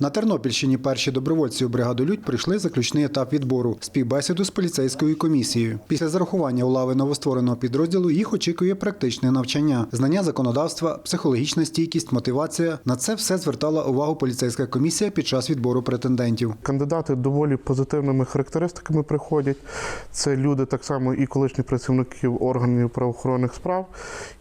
На Тернопільщині перші добровольці у бригаду Людь пройшли заключний етап відбору співбесіду з поліцейською комісією. Після зарахування у лави новоствореного підрозділу їх очікує практичне навчання, знання законодавства, психологічна стійкість, мотивація. На це все звертала увагу поліцейська комісія під час відбору претендентів. Кандидати доволі позитивними характеристиками приходять. Це люди так само і колишні працівники органів правоохоронних справ,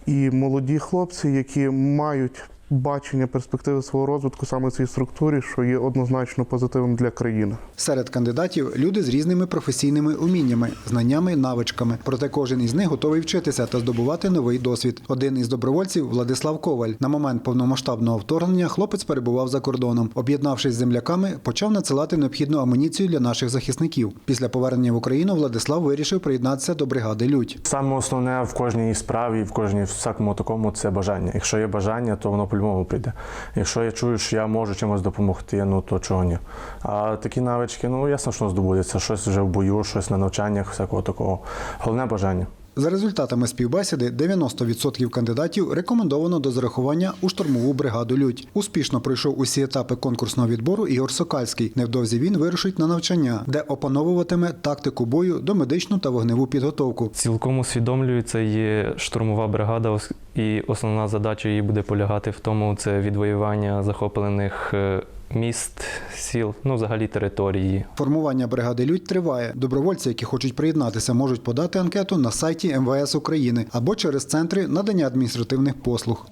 і молоді хлопці, які мають бачення перспективи свого розвитку саме в цій структурі, що є однозначно позитивним для країни. Серед кандидатів люди з різними професійними уміннями, знаннями, навичками. Проте кожен із них готовий вчитися та здобувати новий досвід. Один із добровольців Владислав Коваль. На момент повномасштабного вторгнення хлопець перебував за кордоном. Об'єднавшись з земляками, почав надсилати необхідну амуніцію для наших захисників. Після повернення в Україну Владислав вирішив приєднатися до бригади Людь. Саме основне в кожній справі, в кожній всякому такому це бажання. Якщо є бажання, то воно по-любому прийде. Якщо я чую, що я можу чимось допомогти, ну то чого ні. А такі навички, ну ясно, що здобудеться. Щось вже в бою, щось на навчаннях, всякого такого. Головне бажання. За результатами співбесіди 90% кандидатів рекомендовано до зарахування у штурмову бригаду Людь. Успішно пройшов усі етапи конкурсного відбору Ігор Сокальський. Невдовзі він вирушить на навчання, де опановуватиме тактику бою, домедичну та вогневу підготовку. Цілком усвідомлюю, це є штурмова бригада, і основна задача її буде полягати в тому, це відвоювання захоплених е, міст, сіл, ну взагалі території. Формування бригади Людь триває. Добровольці, які хочуть приєднатися, можуть подати анкету на сайті МВС України або через центри надання адміністративних послуг.